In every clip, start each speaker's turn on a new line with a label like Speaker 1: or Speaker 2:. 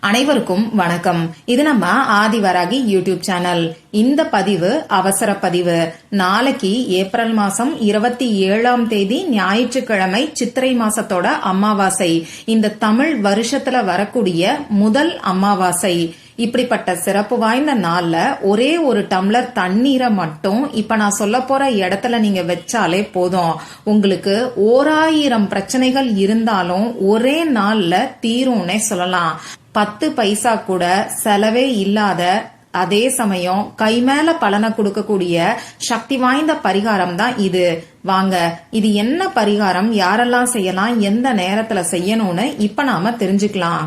Speaker 1: அனைவருக்கும் வணக்கம். இது நம்ம ஆதிவராகி யூடியூப் சேனல். இந்த பதிவு அவசர பதிவு. நாளைக்கு ஏப்ரல் மாசம் இருபத்தி ஏழாம் தேதி ஞாயிற்றுக்கிழமை சித்திரை மாசத்தோட அமாவாசை. இந்த தமிழ் வருஷத்துல வரக்கூடிய முதல் அமாவாசை. இப்படிப்பட்ட சிறப்பு வாய்ந்த நாள்ல ஒரே ஒரு டம்ளர் தண்ணீரை மட்டும் இப்ப நான் சொல்ல போற இடத்துல நீங்க வச்சாலே போதும். உங்களுக்கு ஓராயிரம் பிரச்சனைகள் இருந்தாலும் ஒரே நாள்ல தீரும்னே சொல்லலாம். பத்து பைசா கூட செலவே இல்லாத அதே சமயம் கை மேல பலனை கொடுக்கக்கூடிய சக்தி வாய்ந்த பரிகாரம் தான் இது. வாங்க இது என்ன பரிகாரம்? யாரெல்லாம் செய்யலாம்? எந்த நேரத்துல செய்யணும்னு இப்ப நாம தெரிஞ்சுக்கலாம்.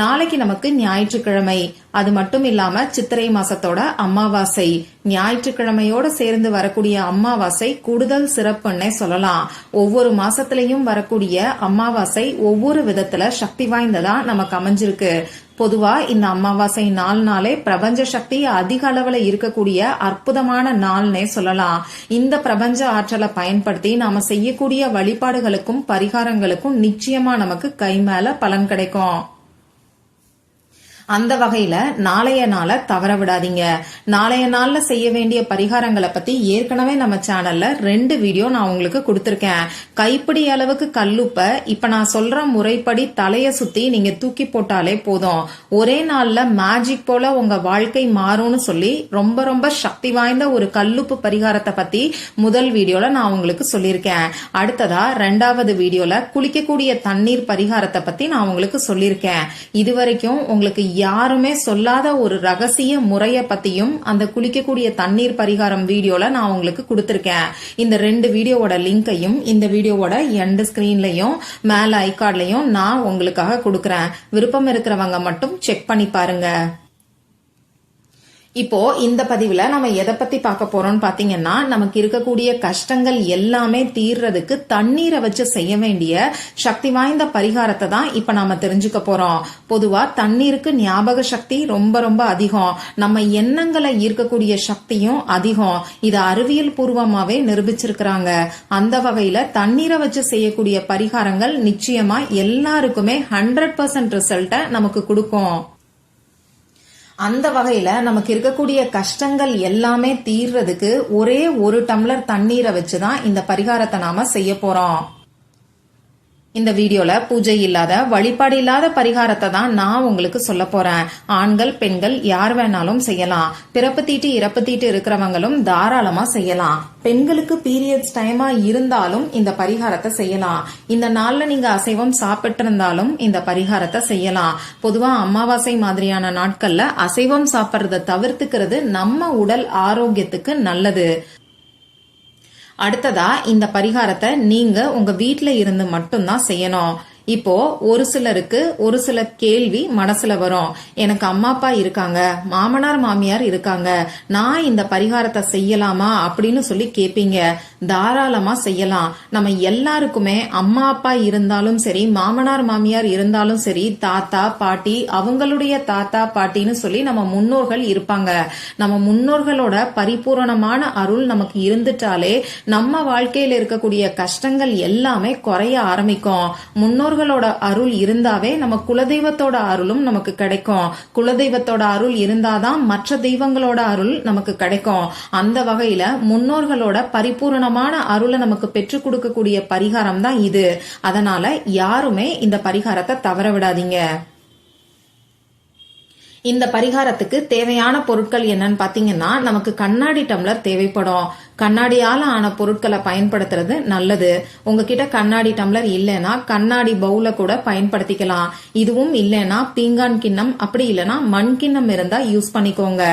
Speaker 1: நாளைக்கு நமக்கு ஞாயிற்றுக்கிழமை. அது மட்டும் இல்லாம சித்திரை மாசத்தோட அமாவாசை. ஞாயிற்றுக்கிழமையோட சேர்ந்து வரக்கூடிய அமாவாசை கூடுதல் சிறப்புன்னே சொல்லலாம். ஒவ்வொரு மாசத்திலையும் வரக்கூடிய அமாவாசை ஒவ்வொரு விதத்துல சக்தி வாய்ந்ததா நமக்கு அமைஞ்சிருக்கு. பொதுவா இந்த அமாவாசை நாள் நாளே பிரபஞ்ச சக்தி அதிக அளவுல இருக்கக்கூடிய அற்புதமான நாள்னே சொல்லலாம். இந்த பிரபஞ்ச ஆற்றலை பயன்படுத்தி நாம செய்யக்கூடிய வழிபாடுகளுக்கும் பரிகாரங்களுக்கும் நிச்சயமா நமக்கு கை மேல பலன் கிடைக்கும். அந்த வகையில நாளைய நாளை தவற விடாதீங்க. நாளைய நாள்ல செய்ய வேண்டிய பரிகாரங்களை பத்தி ஏற்கனவே நம்ம சேனல்ல ரெண்டு வீடியோ நான் உங்களுக்கு கொடுத்திருக்கேன். கைப்பிடி அளவுக்கு கல்லுப்ப இப்ப நான் சொல்ற முறைப்படி தலைய சுத்தி நீங்க தூக்கி போட்டாலே போதும். ஒரே நாள்ல மேஜிக் போல உங்க வாழ்க்கை மாறும்னு சொல்லி ரொம்ப ரொம்ப சக்தி வாய்ந்த ஒரு கல்லுப்பு பரிகாரத்தை பத்தி முதல் வீடியோல நான் உங்களுக்கு சொல்லியிருக்கேன். அடுத்ததா ரெண்டாவது வீடியோல குளிக்கக்கூடிய தண்ணீர் பரிகாரத்தை பத்தி நான் உங்களுக்கு சொல்லியிருக்கேன். இதுவரைக்கும் உங்களுக்கு யாருமே சொல்லாத ஒரு ரகசிய முறைய பத்தியும் அந்த குளிக்கக்கூடிய தண்ணீர் பரிகாரம் வீடியோல நான் உங்களுக்கு கொடுத்துருக்கேன். இந்த ரெண்டு வீடியோவோட லிங்கையும் இந்த வீடியோவோட எண்ட் ஸ்கிரீன்லயும் மேல ஐகார்ட்லயும் நான் உங்களுக்காக கொடுக்கறேன். விருப்பம் இருக்கிறவங்க மட்டும் செக் பண்ணி பாருங்க. இப்போ இந்த பதிவுல நம்ம எதை பத்தி பார்க்க போறோம்னு பாத்தீங்கன்னா நமக்கு இருக்கக்கூடிய கஷ்டங்கள் எல்லாமே தீர்றதுக்கு தண்ணீரை வச்சு செய்ய வேண்டிய சக்தி வாய்ந்த பரிகாரத்தை தான் இப்ப நாம தெரிஞ்சுக்க போறோம். பொதுவா தண்ணீருக்கு ஞாபக சக்தி ரொம்ப ரொம்ப அதிகம். நம்ம எண்ணங்களை ஈர்க்கக்கூடிய சக்தியும் அதிகம். இது அறிவியல் பூர்வமாவே நிரூபிச்சிருக்கிறாங்க. அந்த வகையில தண்ணீரை வச்சு செய்யக்கூடிய பரிகாரங்கள் நிச்சயமா எல்லாருக்குமே ஹண்ட்ரட் பர்சன்ட் ரிசல்ட்டை நமக்கு கொடுக்கும். அந்த வகையில நமக்கு இருக்கக்கூடிய கஷ்டங்கள் எல்லாமே தீர்றதுக்கு ஒரே ஒரு டம்ளர் தண்ணீரை வச்சுதான் இந்த பரிகாரத்தை நாம செய்ய போறோம். இந்த வீடியோல பூஜை இல்லாத வழிபாடு இல்லாத பரிகாரத்தை தான் நான் உங்களுக்கு சொல்ல போறேன். ஆண்கள் பெண்கள் யார் வேணாலும் செய்யலாம். பிறப்பு தீட்டு இறப்பு தீட்டு இருக்கிறவங்களும் தாராளமா செய்யலாம். பெண்களுக்கு பீரியட்ஸ் டைமா இருந்தாலும் இந்த பரிகாரத்தை செய்யலாம். இந்த நாள்ல நீங்க அசைவம் சாப்பிட்டு இருந்தாலும் இந்த பரிகாரத்தை செய்யலாம். பொதுவா அமாவாசை மாதிரியான நாட்கள்ல அசைவம் சாப்பிட்றத தவிர்த்துக்கிறது நம்ம உடல் ஆரோக்கியத்துக்கு நல்லது. அடுத்ததா இந்த பரிகாரத்தை நீங்க உங்க வீட்டில் இருந்து மட்டும்தான் செய்யணும். இப்போ ஒரு சிலருக்கு ஒரு சில கேள்வி மனசுல வரும். எனக்கு அம்மா அப்பா இருக்காங்க. மாமனார் மாமியார் இருக்காங்க. நான் இந்த பரிகாரத்தை செய்யலாமா அப்படின்னு சொல்லி கேப்பீங்க. தாராளமா செய்யலாம். நம்ம எல்லாருக்குமே அம்மா அப்பா இருந்தாலும் சரி மாமனார் மாமியார் இருந்தாலும் சரி தாத்தா பாட்டி அவங்களுடைய தாத்தா பாட்டின்னு சொல்லி நம்ம முன்னோர்கள் இருப்பாங்க. நம்ம முன்னோர்களோட பரிபூரணமான அருள் நமக்கு இருந்துட்டாலே நம்ம வாழ்க்கையில இருக்கக்கூடிய கஷ்டங்கள் எல்லாமே குறைய ஆரம்பிக்கும். முன்னோர் முன்னோர்களோட அருள் இருந்தாவே நம்ம குலதெய்வத்தோட அருளும் நமக்கு கிடைக்கும். குலதெய்வத்தோட அருள் இருந்தாதான் மற்ற தெய்வங்களோட அருள் நமக்கு கிடைக்கும். அந்த வகையில முன்னோர்களோட பரிபூரணமான அருளை நமக்கு பெற்றுக் கொடுக்கக்கூடிய பரிகாரம் தான் இது. அதனால யாருமே இந்த பரிகாரத்தை தவற விடாதீங்க. இந்த பரிகாரத்துக்கு தேவையான பொருட்கள் என்னன்னு பாத்தீங்கன்னா நமக்கு கண்ணாடி டம்ளர் தேவைப்படும். கண்ணாடியால ஆன பொருட்களை பயன்படுத்துறது நல்லது. உங்ககிட்ட கண்ணாடி டம்ளர் இல்லைன்னா கண்ணாடி பவுல கூட பயன்படுத்திக்கலாம். இதுவும் இல்லைன்னா பீங்கான் கிண்ணம் அப்படி இல்லைன்னா மண் கிண்ணம் இருந்தா யூஸ் பண்ணிக்கோங்க.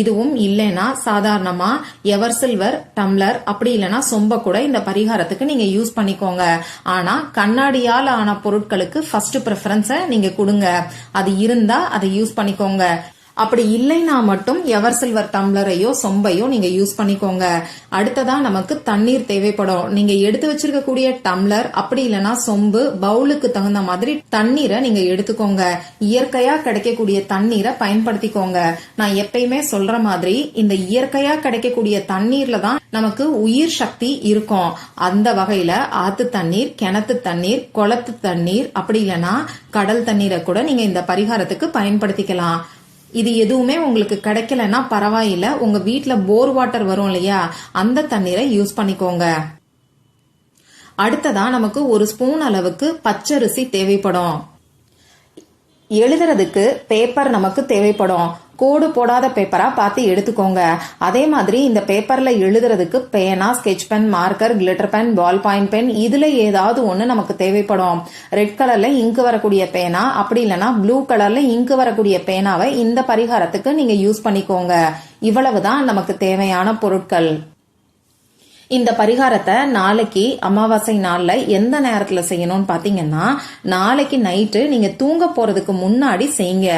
Speaker 1: இதுவும் இல்லைன்னா சாதாரணமா எவர் சில்வர் டம்ளர் அப்படி இல்லைன்னா சொம்ப கூட இந்த பரிகாரத்துக்கு நீங்க யூஸ் பண்ணிக்கோங்க. ஆனா கண்ணாடியால ஆன பொருட்களுக்கு ஃபர்ஸ்ட் ப்ரிஃபரன்ஸ நீங்க கொடுங்க. அது இருந்தா அதை யூஸ் பண்ணிக்கோங்க. அவங்க அப்படி இல்லைன்னா மட்டும் எவர் சில்வர் டம்ளரையோ சொம்பையோ நீங்க யூஸ் பண்ணிக்கோங்க. அடுத்ததா நமக்கு தண்ணீர் தேவைப்படும். நீங்க எடுத்து வச்சிருக்கக்கூடிய டம்ளர் அப்படி இல்லைன்னா சொம்பு பவுலுக்கு தகுந்த மாதிரி தண்ணீரை நீங்க எடுத்துக்கோங்க. இயற்கையா கிடைக்கக்கூடிய தண்ணீரை பயன்படுத்திக்கோங்க. நான் எப்பயுமே சொல்ற மாதிரி இந்த இயற்கையா கிடைக்கக்கூடிய தண்ணீர்ல தான் நமக்கு உயிர் சக்தி இருக்கும். அந்த வகையில ஆத்து தண்ணீர் கிணத்து தண்ணீர் குளத்து தண்ணீர் அப்படி இல்லைன்னா கடல் தண்ணீரை கூட நீங்க இந்த பரிகாரத்துக்கு பயன்படுத்திக்கலாம். இது எதுவுமே உங்களுக்கு கிடைக்கலன்னா பரவாயில்ல. உங்க வீட்டில் போர் வாட்டர் வரும் இல்லையா? அந்த தண்ணீரை யூஸ் பண்ணிக்கோங்க. அடுத்ததா நமக்கு ஒரு ஸ்பூன் அளவுக்கு பச்சரிசி தேவைப்படும். எழுதுறதுக்கு பேப்பர் நமக்கு தேவைப்படும். கோடு போடாத பேப்பரா பார்த்து எடுத்துக்கோங்க. அதே மாதிரி இந்த பேப்பர்ல எழுதுறதுக்கு பேனா sketch pen marker glitter pen ball point pen இதுல ஏதாவது ஒன்று நமக்கு தேவைப்படும். ரெட் கலர்ல இங்கு வரக்கூடிய பேனா அப்படி இல்லைன்னா ப்ளூ கலர்ல இங்கு வரக்கூடிய பேனாவை இந்த பரிகாரத்துக்கு நீங்க யூஸ் பண்ணிக்கோங்க. இவ்வளவுதான் நமக்கு தேவையான பொருட்கள். இந்த பரிகாரத்தை நாளைக்கு அமாவாசை நாள்ல எந்த நேரத்துல செய்யணும்னு பாத்தீங்கன்னா நாளைக்கு நைட்டு நீங்க தூங்க போறதுக்கு முன்னாடி செய்யுங்க.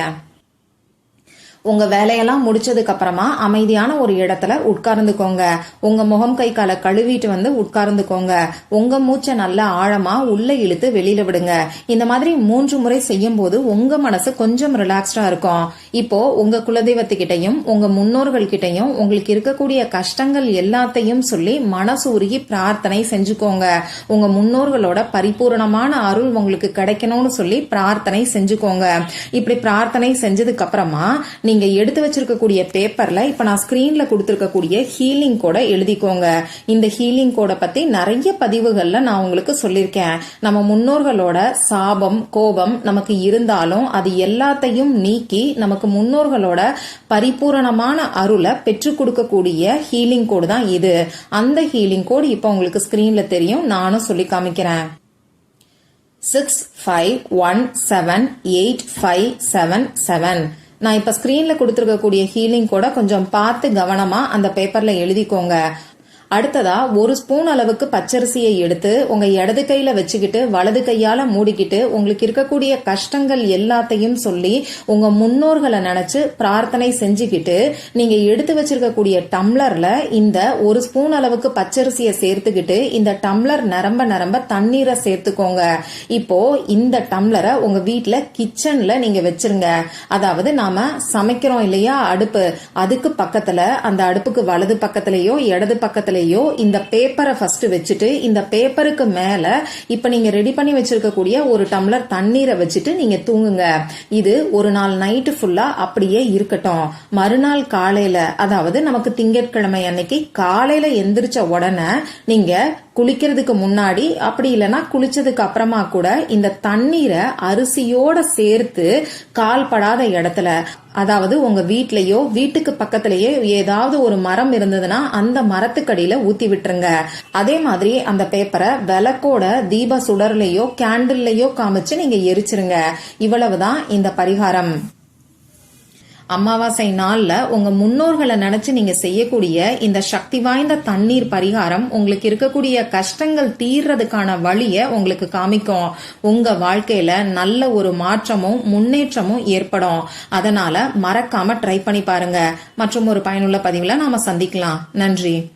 Speaker 1: உங்க வேலையெல்லாம் முடிச்சதுக்கு அப்புறமா அமைதியான ஒரு இடத்துல உட்கார்ந்துக்கோங்க. உங்க முகம் கை காலை கழுவிட்டு வந்து உட்கார்ந்துக்கோங்க. உங்க மூச்சை நல்லா ஆழமா உள்ள இழுத்து வெளியில விடுங்க. இந்த மாதிரி மூன்று முறை செய்யும் போது உங்க மனசு கொஞ்சம் ரிலாக்ஸ்டா இருக்கும். இப்போ உங்க குலதெய்வத்துக்கிட்டையும் உங்க முன்னோர்கள் கிட்டையும் உங்களுக்கு இருக்கக்கூடிய கஷ்டங்கள் எல்லாத்தையும் சொல்லி மனசு உருகி பிரார்த்தனை செஞ்சுக்கோங்க. உங்க முன்னோர்களோட பரிபூரணமான அருள் உங்களுக்கு கிடைக்கணும்னு சொல்லி பிரார்த்தனை செஞ்சுக்கோங்க. இப்படி பிரார்த்தனை செஞ்சதுக்கு அப்புறமா நீங்க எடுத்து வச்சிருக்கக்கூடிய பேப்பர்ல இப்ப நான் ஸ்கிரீன்ல கொடுத்துருக்கக்கூடிய ஹீலிங் கோட எழுதிக்கோங்க. இந்த ஹீலிங் கோட பத்தி நிறைய பதிவுகள்ல நான் உங்களுக்கு சொல்லியிருக்கேன். நம்ம முன்னோர்களோட சாபம் கோபம் நமக்கு இருந்தாலும் அது எல்லாத்தையும் நீக்கி நமக்கு முன்னோர்களோட பரிபூரணமான அருளை பெற்றுக் கொடுக்கக்கூடிய ஹீலிங் கோடு தான் இது. அந்த ஹீலிங் கோடு இப்போ உங்களுக்கு ஸ்கிரீன்ல தெரியும். நானும் சொல்லி காமிக்கிறேன். Six five one seven eight five seven seven நான் இப்ப ஸ்கிரீன்ல கொடுத்துருக்கக்கூடிய ஹீலிங் கூட கொஞ்சம் பார்த்து கவனமா அந்த பேப்பர்ல எழுதிக்கோங்க. அடுத்ததா ஒரு ஸ்பூன் அளவுக்கு பச்சரிசியை எடுத்து உங்க இடது கையில வச்சுக்கிட்டு வலது கையால மூடிக்கிட்டு உங்களுக்கு இருக்கக்கூடிய கஷ்டங்கள் எல்லாத்தையும் சொல்லி உங்க முன்னோர்களை நினைச்சு பிரார்த்தனை செஞ்சுக்கிட்டு நீங்க எடுத்து வச்சிருக்கக்கூடிய டம்ளர்ல இந்த ஒரு ஸ்பூன் அளவுக்கு பச்சரிசியை சேர்த்துக்கிட்டு இந்த டம்ளர் நரம்ப நரம்ப தண்ணீரை சேர்த்துக்கோங்க. இப்போ இந்த டம்ளரை உங்க வீட்டுல கிச்சன்ல நீங்க வச்சிருங்க. அதாவது நாம சமைக்கிறோம் இல்லையா அடுப்பு. அதுக்கு பக்கத்துல அந்த அடுப்புக்கு வலது பக்கத்துலயோ இடது பக்கத்துலயோ இந்த பேப்பரை ஃபர்ஸ்ட் வச்சுட்டு இந்த பேப்பருக்கு மேல இப்ப நீங்க ரெடி பண்ணி வச்சிருக்கக்கூடிய ஒரு டம்ளர் தண்ணீரை வச்சுட்டு நீங்க தூங்குங்க. இது ஒரு நாள் நைட்டு ஃபுல்லா அப்படியே இருக்கட்டும். மறுநாள் காலையில அதாவது நமக்கு திங்கட்கிழமை அன்னைக்கு காலையில எந்திரிச்ச உடனே நீங்க குளிக்கிறதுக்கு முன்னாடி அப்படி இல்லைன்னா குளிச்சதுக்கு அப்புறமா கூட இந்த தண்ணீரை அரிசியோட சேர்த்து கால்படாத இடத்துல அதாவது உங்க வீட்லயோ வீட்டுக்கு பக்கத்திலேயே ஏதாவது ஒரு மரம் இருந்ததுன்னா அந்த மரத்துக்கடியில ஊத்தி விட்டுருங்க. அதே மாதிரி அந்த பேப்பரை விளக்கோட தீப சுடர்லயோ கேண்டில்லையோ காமிச்சு நீங்க எரிச்சிருங்க. இவ்வளவுதான் இந்த பரிகாரம். அமாவாசை நாள்ல உங்க முன்னோர்களை நினைச்சு நீங்க செய்யக்கூடிய இந்த சக்தி வாய்ந்த தண்ணீர் பரிகாரம் உங்களுக்கு இருக்கக்கூடிய கஷ்டங்கள் தீர்றதுக்கான வழிய உங்களுக்கு காமிக்கும். உங்க வாழ்க்கையில நல்ல ஒரு மாற்றமும் முன்னேற்றமும் ஏற்படும். அதனால மறக்காம ட்ரை பண்ணி பாருங்க. மற்றும் ஒரு பயனுள்ள பதிவுல நாம சந்திக்கலாம். நன்றி.